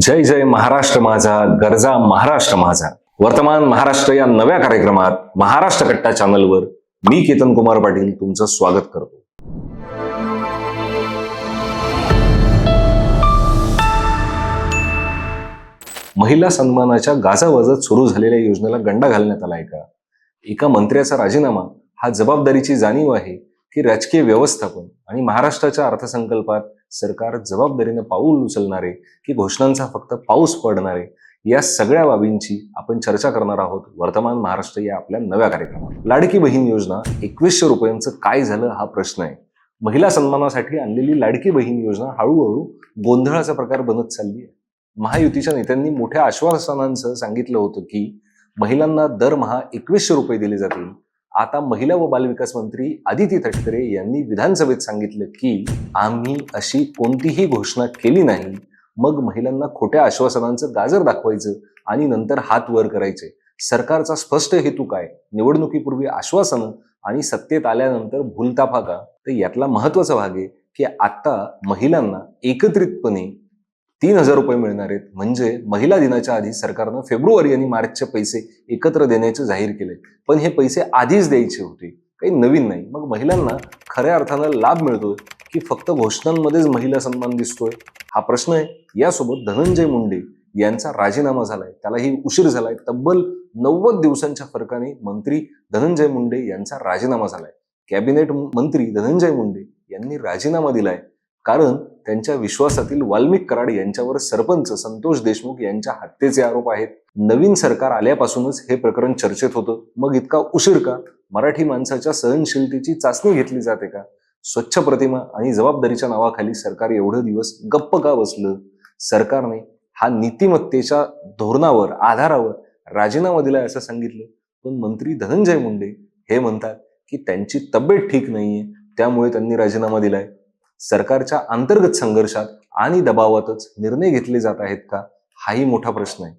जय जय महाराष्ट्र माझा गरजा महाराष्ट्र माझा. वर्तमान महाराष्ट्र या नव्या कार्यक्रमात महाराष्ट्र कट्टा चॅनलवर मी केतन कुमार पाटील तुमचं स्वागत करतो. महिला सन्मानाच्या गाजावाजात सुरू झालेल्या योजनेला गंडा घालण्यात आलाय का? एका मंत्र्याचा राजीनामा हा जबाबदारीची जाणीव आहे की राजकीय व्यवस्थापन आणि महाराष्ट्राच्या अर्थसंकल्पात सरकार जबाबदारीनं पाऊल उचलणारे की घोषणांचा फक्त पाऊस पडणारे या सगळ्या बाबींची आपण चर्चा करणार आहोत वर्तमान महाराष्ट्र या आपल्या नव्या कार्यक्रमात. लाडकी बहीण योजना एकवीसशे रुपयांचं काय झालं हा प्रश्न आहे. महिला सन्मानासाठी आणलेली लाडकी बहीण योजना हळूहळू गोंधळाचा प्रकार बनत चालली आहे. महायुतीच्या नेत्यांनी मोठ्या आश्वासनांचं सांगितलं होतं की महिलांना दरमहा एकवीसशे रुपये दिले जातील आता महिला व बालविकास मंत्री आदिती तटकरे यांनी विधानसभेत सांगितलं की आम्ही अशी कोणतीही घोषणा केली नाही. मग महिलांना खोट्या आश्वासनांचं गाजर दाखवायचं आणि नंतर हात वर करायचे. सरकारचा स्पष्ट हेतू काय? निवडणुकीपूर्वी आश्वासनं आणि सत्तेत आल्यानंतर भूलताफा का तर यातला महत्त्वाचा भाग आहे की आता महिलांना एकत्रितपणे तीन हजार रुपये मिळणार आहेत. म्हणजे महिला दिनाच्या आधी सरकारनं फेब्रुवारी आणि मार्चचे पैसे एकत्र देण्याचे जाहीर केले. पण हे पैसे आधीच द्यायचे होते. काही नवीन नाही. मग महिलांना खऱ्या अर्थानं लाभ मिळतोय की फक्त घोषणांमध्येच महिला सन्मान दिसतोय? हा प्रश्न आहे. यासोबत धनंजय मुंडे यांचा राजीनामा झालाय. त्यालाही उशीर झालाय. तब्बल नव्वद दिवसांच्या फरकाने मंत्री धनंजय मुंडे यांचा राजीनामा झालाय. कॅबिनेट मंत्री धनंजय मुंडे यांनी राजीनामा दिलाय. कारण त्यांच्या विश्वासातील वाल्मिक कराड यांच्यावर सरपंच संतोष देशमुख यांच्या हत्येचे आरोप आहेत. नवीन सरकार आल्यापासूनच हे प्रकरण चर्चेत होतं. मग इतका उशीर का? मराठी माणसाच्या सहनशीलतेची चाचणी घेतली जाते का? स्वच्छ प्रतिमा आणि जबाबदारीच्या नावाखाली सरकार एवढं दिवस गप्प का बसलं? सरकारने हा नीतिमत्तेच्या धोरणावर आधारावर राजीनामा दिलाय असं सांगितलं. पण मंत्री धनंजय मुंडे हे म्हणतात की त्यांची तब्येत ठीक नाहीये त्यामुळे त्यांनी राजीनामा दिलाय. सरकारच्या अंतर्गत संघर्षात आणि दबावातच निर्णय घेतले जात आहेत का हाही मोठा प्रश्न आहे.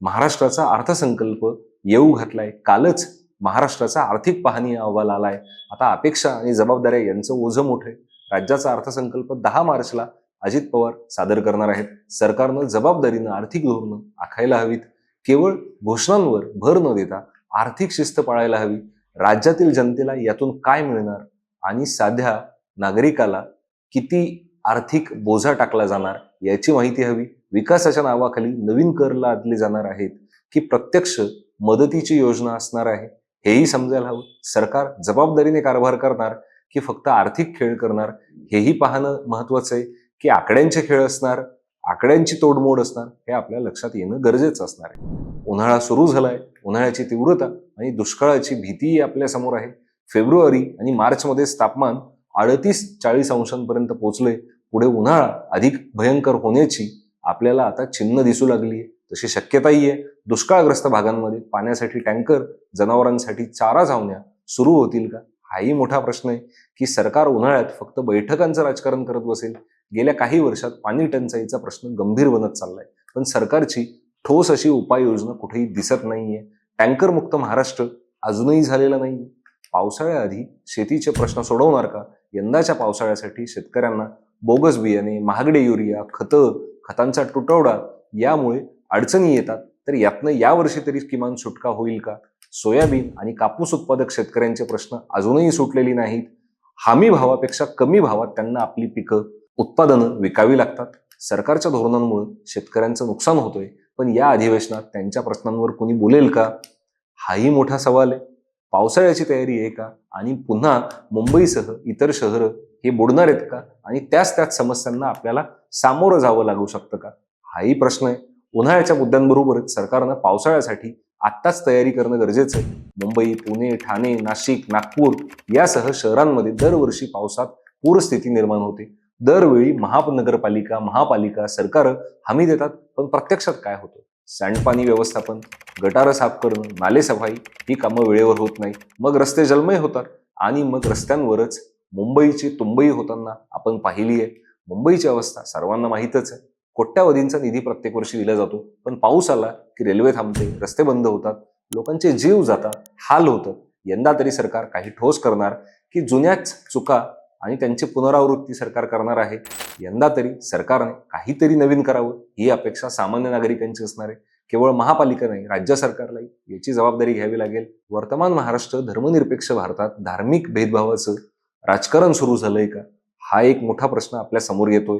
महाराष्ट्राचा अर्थसंकल्प येऊ घातलाय कालच महाराष्ट्राचा आर्थिक पाहणी अहवाल आलाय. आता अपेक्षा आणि जबाबदाऱ्या यांचं ओझं मोठं आहे. राज्याचा अर्थसंकल्प दहा मार्चला अजित पवार सादर करणार आहेत. सरकारनं जबाबदारीनं आर्थिक धोरणं आखायला हवीत. केवळ घोषणांवर भर न देता आर्थिक शिस्त पाळायला हवी. राज्यातील जनतेला यातून काय मिळणार? आणि साध्या नागरिकाला किती आर्थिक बोजा टाकला जाणार याची माहिती हवी. विकासाच्या नावाखाली नवीन कर लादले जाणार आहेत की प्रत्यक्ष मदतीची योजना असणार आहे हेही समजायला हवं. सरकार जबाबदारीने कारभार करणार की फक्त आर्थिक खेळ करणार हेही पाहणं महत्वाचं आहे की आकड्यांचे खेळ असणार आकड्यांची तोडमोड असणार हे आपल्या लक्षात येणं गरजेचं असणार आहे. उन्हाळा सुरू झालाय उन्हाळ्याची तीव्रता आणि दुष्काळाची भीतीही आपल्यासमोर आहे. फेब्रुवारी आणि मार्चमध्ये तापमान अडतीस चाळीस अंशांपर्यंत पोहोचले. पुढे उन्हाळा अधिक भयंकर होण्याची आपल्याला आता चिन्ह दिसू लागली आहे तशी शक्यताही आहे. दुष्काळग्रस्त भागांमध्ये पाण्यासाठी टँकर जनावरांसाठी चारा जावण्या सुरू होतील का? हाही मोठा प्रश्न आहे. की सरकार उन्हाळ्यात फक्त बैठकांचं राजकारण करत बसेल? गेल्या काही वर्षात पाणी टंचाईचा प्रश्न गंभीर बनत चाललाय. पण सरकारची ठोस अशी उपाययोजना कुठेही दिसत नाहीये. टँकर मुक्त महाराष्ट्र अजूनही झालेला नाहीये. पावसाळ्याआधी शेतीचे प्रश्न सोडवणार का? यंदाच्या पावसाळ्यासाठी शेतकऱ्यांना बोगस बियाणे महागडे युरिया खतं खतांचा तुटवडा यामुळे अडचणी येतात. तर यातनं यावर्षी तरी किमान सुटका होईल का? सोयाबीन आणि कापूस उत्पादक शेतकऱ्यांचे प्रश्न अजूनही सुटलेली नाहीत. हमी भावापेक्षा कमी भावात त्यांना आपली पिकं उत्पादनं विकावी लागतात. सरकारच्या धोरणांमुळे शेतकऱ्यांचं नुकसान होतोय. पण या अधिवेशनात त्यांच्या प्रश्नांवर कोणी बोलेल का? हाही मोठा सवाल आहे. पावसाळ्याची तयारी आहे का? आणि पुन्हा मुंबईसह इतर शहरं हे बुडणार आहेत का? आणि त्याच त्याच समस्यांना आपल्याला सामोरं जावं लागू शकतं का? हाही प्रश्न आहे. उन्हाळ्याच्या मुद्द्यांबरोबरच सरकारनं पावसाळ्यासाठी आत्ताच तयारी करणं गरजेचं आहे. मुंबई पुणे ठाणे नाशिक नागपूर यासह शहरांमध्ये दरवर्षी पावसात पूरस्थिती निर्माण होते. दरवेळी महानगरपालिका महापालिका सरकार हमी देतात पण प्रत्यक्षात काय होतं? सांडपाणी व्यवस्थापन गटारं साफ करणं नालेसफाई ही कामं वेळेवर होत नाही. मग रस्ते जलमय होतात आणि मग रस्त्यांवरच मुंबईची तुंबई होताना आपण पाहिली आहे. मुंबईची अवस्था सर्वांना माहीतच आहे. कोट्यावधींचा निधी प्रत्येक वर्षी दिला जातो. पण पाऊस आला की रेल्वे थांबते रस्ते बंद होतात लोकांचे जीव जातात हाल होतं. यंदा तरी सरकार काही ठोस करणार की जुन्याच चुका आणि त्यांची पुनरावृत्ती सरकार करणार आहे. यंदा तरी सरकारने काहीतरी नवीन करावं ही अपेक्षा सामान्य नागरिकांची असणार आहे. केवळ महापालिका नाही राज्य सरकारलाही याची जबाबदारी घ्यावी लागेल. वर्तमान महाराष्ट्र धर्मनिरपेक्ष भारतात धार्मिक भेदभावाचं राजकारण सुरू झालंय का? हा एक मोठा प्रश्न आपल्यासमोर येतोय.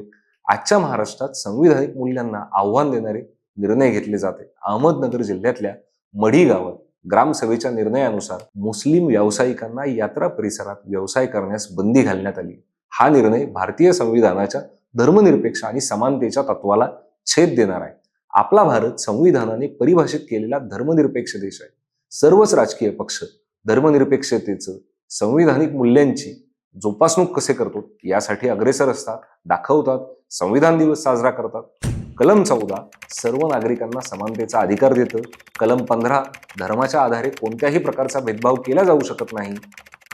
आजच्या महाराष्ट्रात संविधानिक मूल्यांना आव्हान देणारे निर्णय घेतले जाते. अहमदनगर जिल्ह्यातल्या मढी गावात ग्रामसभेच्या निर्णयानुसार मुस्लिम व्यावसायिकांना यात्रा परिसरात व्यवसाय करण्यास बंदी घालण्यात आली. हा निर्णय भारतीय संविधानाच्या धर्मनिरपेक्ष आणि समानतेच्या तत्वाला छेद देणार आहे. आपला भारत संविधानाने परिभाषित केलेला धर्मनिरपेक्ष देश आहे. सर्वच राजकीय पक्ष धर्मनिरपेक्षतेचं संविधानिक मूल्यांची जोपासणूक कसे करतो यासाठी अग्रेसर असतात दाखवतात संविधान दिवस साजरा करतात. कलम चौदा सर्व नागरिकांना समानतेचा अधिकार देतं. कलम पंधरा धर्माच्या आधारे कोणत्याही प्रकारचा भेदभाव केला जाऊ शकत नाही.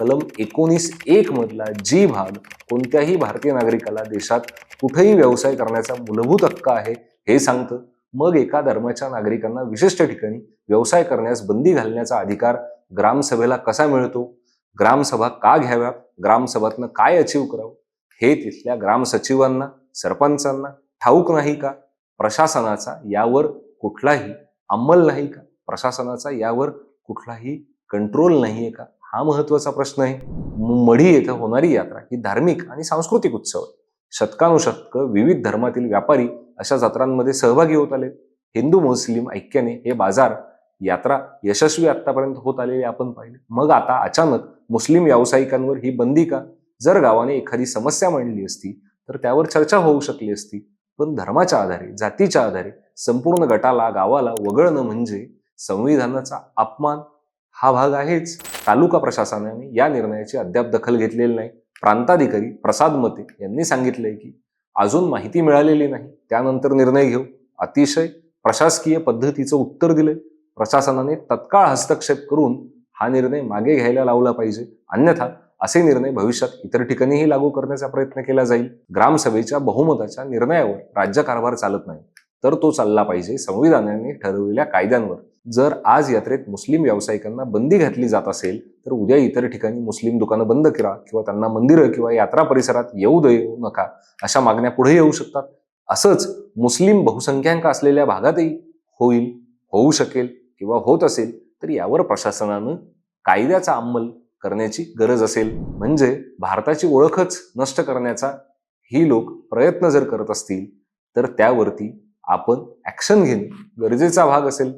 कलम एकोणीस एक मधला जी भाग कोणत्याही भारतीय नागरिकाला देशात कुठेही व्यवसाय करण्याचा मूलभूत हक्क आहे हे सांगतं. मग एका धर्माच्या नागरिकांना विशिष्ट ठिकाणी व्यवसाय करण्यास बंदी घालण्याचा अधिकार ग्रामसभेला कसा मिळतो? ग्रामसभा का घ्याव्या? ग्रामसभातनं काय अचीव करावं? हे तिथल्या ग्रामसचिवांना सरपंचांना ठाऊक नाही का? प्रशासनाचा यावर कुठलाही अंमल नाही का? प्रशासनाचा यावर कुठलाही कंट्रोल नाही आहे का? हा महत्त्वाचा प्रश्न आहे. मढी येथे होणारी यात्रा ही धार्मिक आणि सांस्कृतिक उत्सव शतकानुशतक विविध धर्मातील व्यापारी अशा जत्रांमध्ये सहभागी होत आले. हिंदू मुस्लिम ऐक्याने हे बाजार यात्रा यशस्वी आतापर्यंत होत आलेले आपण पाहिले. मग आता अचानक मुस्लिम व्यावसायिकांवर ही बंदी का? जर गावाने एखादी समस्या मांडली असती तर त्यावर चर्चा होऊ शकली असती. पण धर्माच्या आधारे जातीच्या आधारे संपूर्ण गटाला गावाला वगळणं म्हणजे संविधानाचा अपमान हा भाग आहेच. तालुका प्रशासनाने या निर्णयाची अद्याप दखल घेतलेली नाही. प्रांताधिकारी प्रसाद मते यांनी सांगितलंय की अजून माहिती मिळालेली नाही. त्यानंतर निर्णय घेऊ. अतिशय प्रशासकीय पद्धतीचं उत्तर दिलंय. प्रशासनाने तत्काळ हस्तक्षेप करून हा निर्णय मागे घ्यायला लावला पाहिजे. अन्यथा असे निर्णय भविष्यात इतर ठिकाणीही लागू करण्याचा प्रयत्न केला जाईल. ग्रामसभेच्या बहुमताच्या निर्णयावर राज्यकारभार चालत नाही तर तो चालला पाहिजे संविधानाने ठरवलेल्या कायद्यांवर. जर आज यात्रेत मुस्लिम व्यावसायिकांना बंदी घातली जात असेल तर उद्या इतर ठिकाणी मुस्लिम दुकानं बंद करा किंवा त्यांना मंदिरं किंवा यात्रा परिसरात येऊ देऊ नका अशा मागण्या पुढे येऊ शकतात. असंच मुस्लिम बहुसंख्याक असलेल्या भागातही होईल होऊ शकेल किंवा होत असेल तर यावर प्रशासनानं कायद्याचा अंमल करण्याची गरज असेल. म्हणजे भारताची ओळखच नष्ट करण्याचा ही लोक प्रयत्न जर करत असतील तर त्यावरती आपण ॲक्शन घेणे गरजेचा भाग असेल.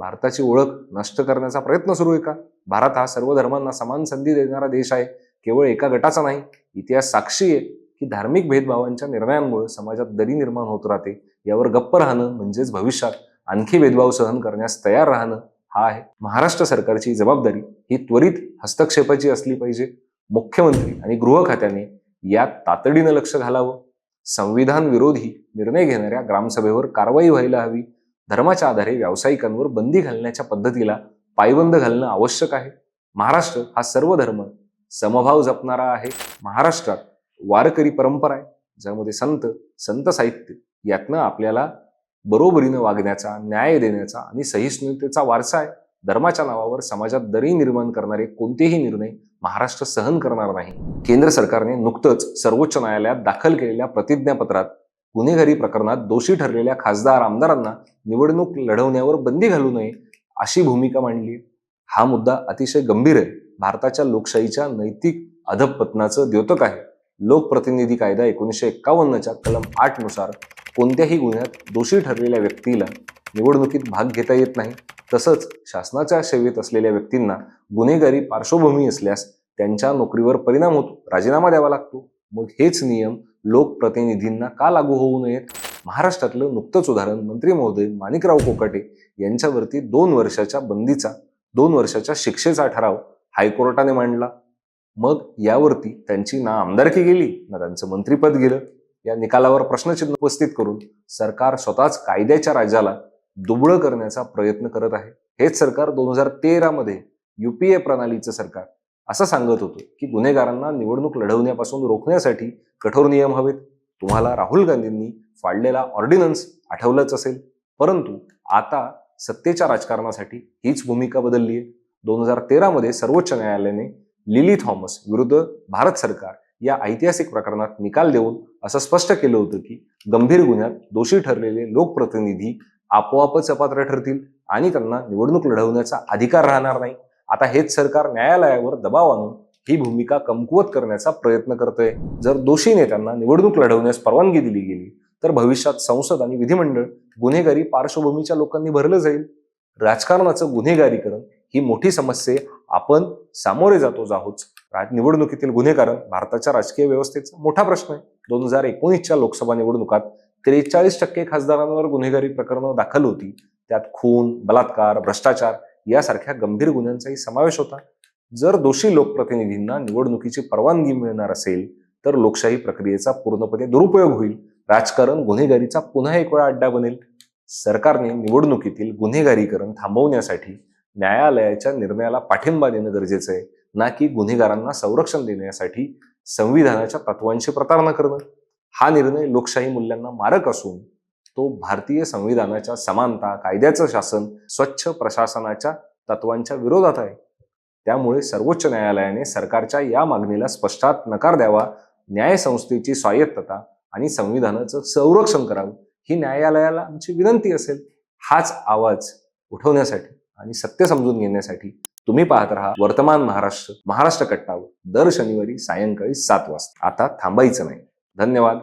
भारताची ओळख नष्ट करण्याचा प्रयत्न सुरू आहे का? भारत हा सर्व धर्मांना समान संधी देणारा देश आहे. केवळ एका गटाचा नाही इतिहास साक्षी आहे की धार्मिक भेदभावांच्या निर्णयांमुळे समाजात दरी निर्माण होत राहते. यावर गप्प राहणं म्हणजेच भविष्यात आणखी भेदभाव सहन करण्यास तयार राहणं हा आहे महाराष्ट्र सरकारची जबाबदारी. ही त्वरित हस्तक्षेपाची असली पाहिजे. मुख्यमंत्री आणि गृह खात्याने यात तातडीनं लक्ष घालावं. संविधान विरोधी निर्णय घेणाऱ्या ग्रामसभेवर कारवाई व्हायला हवी. धर्माच्या आधारे व्यावसायिकांवर बंदी घालण्याच्या पद्धतीला पायबंद घालणं आवश्यक आहे. महाराष्ट्र हा सर्व धर्म समभाव जपणारा आहे. महाराष्ट्रात वारकरी परंपरा आहे. ज्यामध्ये संत संत साहित्य यातनं आपल्याला बरोबरीनं वागण्याचा न्याय देण्याचा आणि सहिष्णुतेचा वारसा आहे. धर्माच्या नावावर समाजात दरी निर्माण करणारे कोणतेही निर्णय महाराष्ट्र सहन करणार नाही. केंद्र सरकारने नुकतंच सर्वोच्च न्यायालयात दाखल केलेल्या प्रतिज्ञापत्रात गुन्हेगारी प्रकरणात दोषी ठरलेल्या खासदार आमदारांना निवडणूक लढवण्यावर बंदी घालू नये अशी भूमिका मांडली. हा मुद्दा अतिशय गंभीर आहे. भारताच्या लोकशाहीच्या नैतिक अधपतनाचं द्योतक आहे. लोकप्रतिनिधी कायदा एकोणीसशे एक्कावन्नच्या कलम आठनुसार कोणत्याही गुन्ह्यात दोषी ठरलेल्या व्यक्तीला निवडणुकीत भाग घेता येत नाही. तसंच शासनाच्या सेवेत असलेल्या व्यक्तींना गुन्हेगारी पार्श्वभूमी असल्यास त्यांच्या नोकरीवर परिणाम होतो. राजीनामा द्यावा लागतो. मग हेच नियम लोकप्रतिनिधींना का लागू होऊ नयेत? महाराष्ट्रातलं नुकतंच उदाहरण मंत्री महोदय माणिकराव कोकाटे यांच्यावरती दोन वर्षाच्या बंदीचा दोन वर्षाच्या शिक्षेचा ठराव हायकोर्टाने मांडला. मग यावरती त्यांची ना आमदारकी गेली ना त्यांचं मंत्रीपद गेलं. या निकालावर प्रश्नचिन्ह उपस्थित करून सरकार स्वतःच कायद्याच्या राज्याला दुबळं करण्याचा प्रयत्न करत आहे. हेच सरकार दोन हजार तेरा मध्ये युपीए प्रणालीचं सरकार असं सांगत होतं की गुन्हेगारांना निवडणूक लढवण्यापासून रोखण्यासाठी कठोर नियम हवेत. तुम्हाला राहुल गांधींनी फाडलेला ऑर्डिनन्स आठवलंच असेल. परंतु आता सत्तेच्या राजकारणासाठी हीच भूमिका बदलली आहे. दोन हजार तेरामध्ये सर्वोच्च न्यायालयाने लिली थॉमस विरुद्ध भारत सरकार या ऐतिहासिक प्रकरणात निकाल देऊन असं स्पष्ट केलं होतं की गंभीर गुन्ह्यात दोषी ठरलेले लोकप्रतिनिधी आपोआपच अपात्र ठरतील आणि त्यांना निवडणूक लढवण्याचा अधिकार राहणार नाही. आता हेच सरकार न्यायालयावर दबाव आणून ही भूमिका कमकुवत करण्याचा प्रयत्न करतंय. जर दोषी नेत्यांना निवडणूक लढवण्यास परवानगी दिली गेली तर भविष्यात संसद आणि विधिमंडळ गुन्हेगारी पार्श्वभूमीच्या लोकांनी भरलं जाईल. राजकारणाचं गुन्हेगारीकरण ही मोठी समस्या आपण सामोरे जातो आहोत. राज- निवडणुकीतील गुन्हेगारण भारताच्या राजकीय व्यवस्थेचा मोठा प्रश्न आहे. दोन हजार एकोणीसच्या लोकसभा निवडणुकात त्रेचाळीस टक्के खासदारांवर गुन्हेगारी प्रकरणं दाखल होती. त्यात खून बलात्कार भ्रष्टाचार यासारख्या गंभीर गुन्ह्यांचाही समावेश होता. जर दोषी लोकप्रतिनिधींना निवडणुकीची परवानगी मिळणार असेल तर लोकशाही प्रक्रियेचा पूर्णपणे दुरुपयोग होईल. राजकारण गुन्हेगारीचा पुन्हा एक वेळा अड्डा बनेल. सरकारने निवडणुकीतील गुन्हेगारीकरण थांबवण्यासाठी न्यायालयाच्या निर्णयाला पाठिंबा देणं गरजेचं आहे ना की गुन्हेगारांना संरक्षण देण्यासाठी संविधानाच्या तत्वांची प्रतारणा करणं. हा निर्णय लोकशाही मूल्यांना मारक असून तो भारतीय संविधानाच्या समानता कायद्याचं शासन स्वच्छ प्रशासनाच्या तत्वांच्या विरोधात आहे. त्यामुळे सर्वोच्च न्यायालयाने सरकारच्या या मागणीला स्पष्टात नकार द्यावा न्यायसंस्थेची स्वायत्तता आणि संविधानाचं संरक्षण करावं ही न्यायालयाला आमची विनंती असेल. हाच आवाज उठवण्यासाठी आणि सत्य समजून घेण्यासाठी तुम्ही पाहत राहा वर्तमान महाराष्ट्र महाराष्ट्र कट्टावर दर शनिवारी सायंकाळी सात वाजता. आता थांबायचं नाही. धन्यवाद.